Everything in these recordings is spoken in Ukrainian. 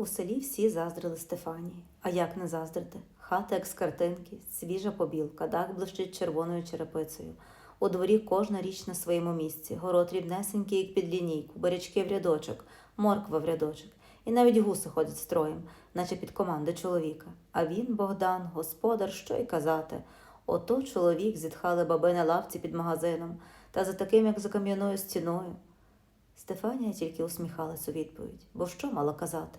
У селі всі заздрили Стефанії. А як не заздрити? Хата, як з картинки, свіжа побілка, дах блищить червоною черепицею. У дворі кожна річ на своєму місці, город рівнесенький, як під лінійку, барячки в рядочок, морква в рядочок. І навіть гуси ходять строєм, наче під команди чоловіка. А він, Богдан, господар, що й казати. Ото чоловік зітхали баби на лавці під магазином, та за таким, як за кам'яною стіною. Стефанія тільки усміхалась у відповідь, бо що мало казати.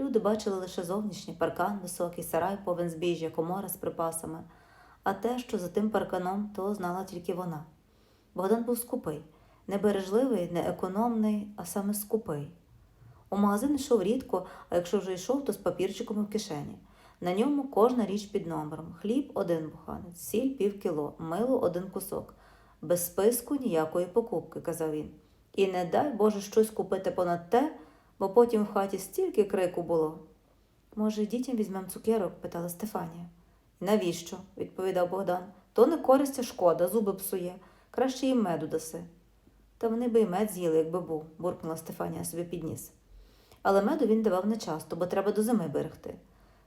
Люди бачили лише зовнішній паркан високий, сарай повен збіжжя, комора з припасами. А те, що за тим парканом, то знала тільки вона. Богдан був скупий, не бережливий, не економний, а саме скупий. У магазин йшов рідко, а якщо вже йшов, то з папірчиком в кишені. На ньому кожна річ під номером: хліб один буханець, сіль пів кіло, мило один кусок. Без списку ніякої покупки, казав він. І не дай Боже щось купити понад те, бо потім в хаті стільки крику було. Може, дітям візьмемо цукерок? питала Стефанія. Навіщо? відповідав Богдан. То не користь, а шкода, зуби псує. Краще їм меду даси. Та вони би й мед з'їли, якби був, буркнула Стефанія собі підніс. Але меду він давав нечасто, бо треба до зими берегти.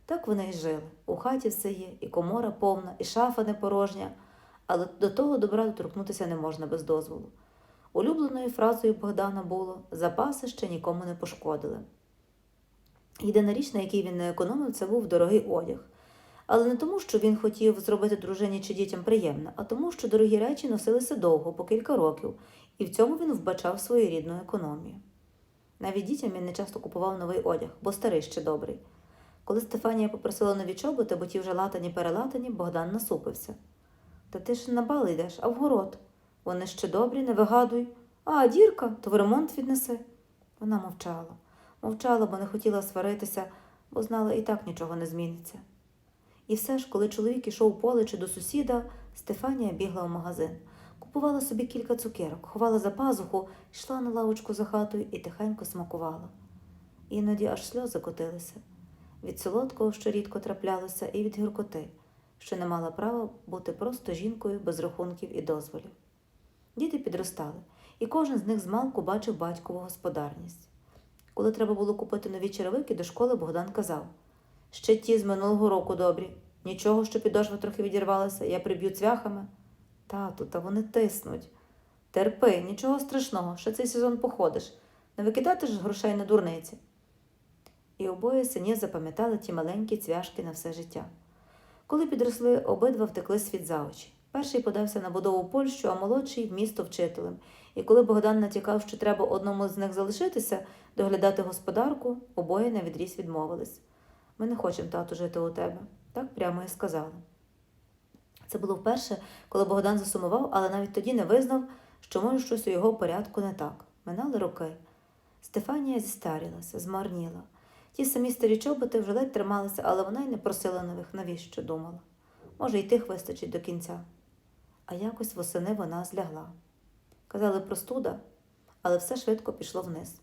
Так вони й жили. У хаті все є, і комора повна, і шафа не порожня, але до того добра доторкнутися не можна без дозволу. Улюбленою фразою Богдана було запаси ще нікому не пошкодили. Єдина річ, на якій він не економив, це був дорогий одяг. Але не тому, що він хотів зробити дружині чи дітям приємне, а тому, що дорогі речі носилися довго, по кілька років, і в цьому він вбачав свою рідну економію. Навіть дітям він не часто купував новий одяг, бо старий ще добрий. Коли Стефанія попросила нові чоботи, бо ті вже латані перелатані, Богдан насупився. Та ти ж на бали йдеш, а в город. Вони ще добрі, не вигадуй. А, дірка, то в ремонт віднеси. Вона мовчала. Мовчала, бо не хотіла сваритися, бо знала і так нічого не зміниться. І все ж, коли чоловік ішов поле чи до сусіда, Стефанія бігла в магазин, купувала собі кілька цукерок, ховала за пазуху, йшла на лавочку за хатою і тихенько смакувала. Іноді аж сльози котилися від солодкого, що рідко траплялося, і від гіркоти, що не мала права бути просто жінкою без рахунків і дозволів. Діти підростали, і кожен з них змалку бачив батькову господарність. Коли треба було купити нові черевики, до школи Богдан казав ще ті з минулого року добрі. Нічого, що підошва трохи відірвалася, я приб'ю цвяхами. Тату, та вони тиснуть. Терпи, нічого страшного, ще цей сезон походиш. Не викидати ж грошей на дурниці. І обоє синів запам'ятали ті маленькі цвяшки на все життя. Коли підросли, обидва втекли світ за очі. Перший подався на будову Польщу, а молодший в місто вчителем. І коли Богдан натякав, що треба одному з них залишитися, доглядати господарку, обоє на відріз відмовились. Ми не хочемо, тату, жити у тебе. Так прямо і сказали. Це було вперше, коли Богдан засумував, але навіть тоді не визнав, що може щось у його порядку не так. Минали роки. Стефанія зістарілася, змарніла. Ті самі старі чоботи вже ледь трималися, але вона й не просила нових, навіщо думала. Може, й тих вистачить до кінця. А якось восени вона злягла. Казали простуда, але все швидко пішло вниз.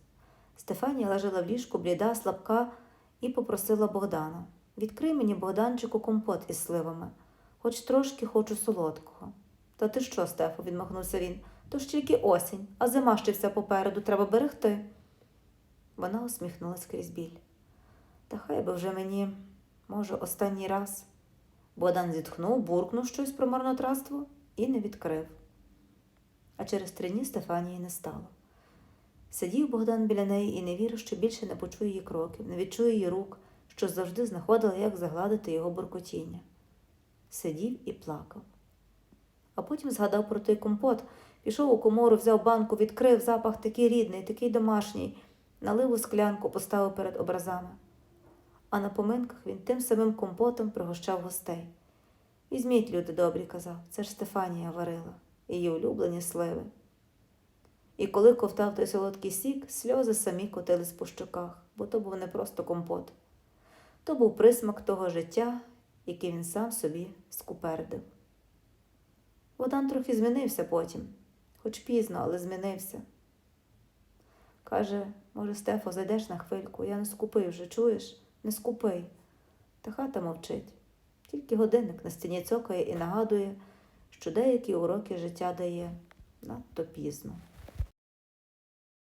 Стефанія лежала в ліжку, бліда, слабка, і попросила Богдана Відкрий мені, Богданчику, компот із сливами, хоч трошки хочу солодкого. Та ти що, Стефо, відмахнувся він, то ж тільки осінь, а зима ще вся попереду, треба берегти. Вона усміхнулась крізь біль. Та хай би вже мені, може, останній раз. Богдан зітхнув, буркнув щось про марнотратство і не відкрив. А через три дні Стефанії не стало. Сидів Богдан біля неї і не вірив, що більше не почує її кроків, не відчує її рук, що завжди знаходила, як загладити його буркотіння. Сидів і плакав. А потім згадав про той компот, пішов у комору, взяв банку, відкрив запах такий рідний, такий домашній, налив у склянку, поставив перед образами. А на поминках він тим самим компотом пригощав гостей. Візьміть, люди добрі, казав, це ж Стефанія варила, її улюблені сливи. І коли ковтав той солодкий сік, сльози самі котились по щоках, бо то був не просто компот. То був присмак того життя, який він сам собі скупердив. Богдан трохи змінився потім, хоч пізно, але змінився. Каже, може, Стефо, зайдеш на хвильку, я не скупий вже, чуєш? Не скупий. Та хата мовчить. Тільки годинник на стіні цокає і нагадує, що деякі уроки життя дає надто пізно.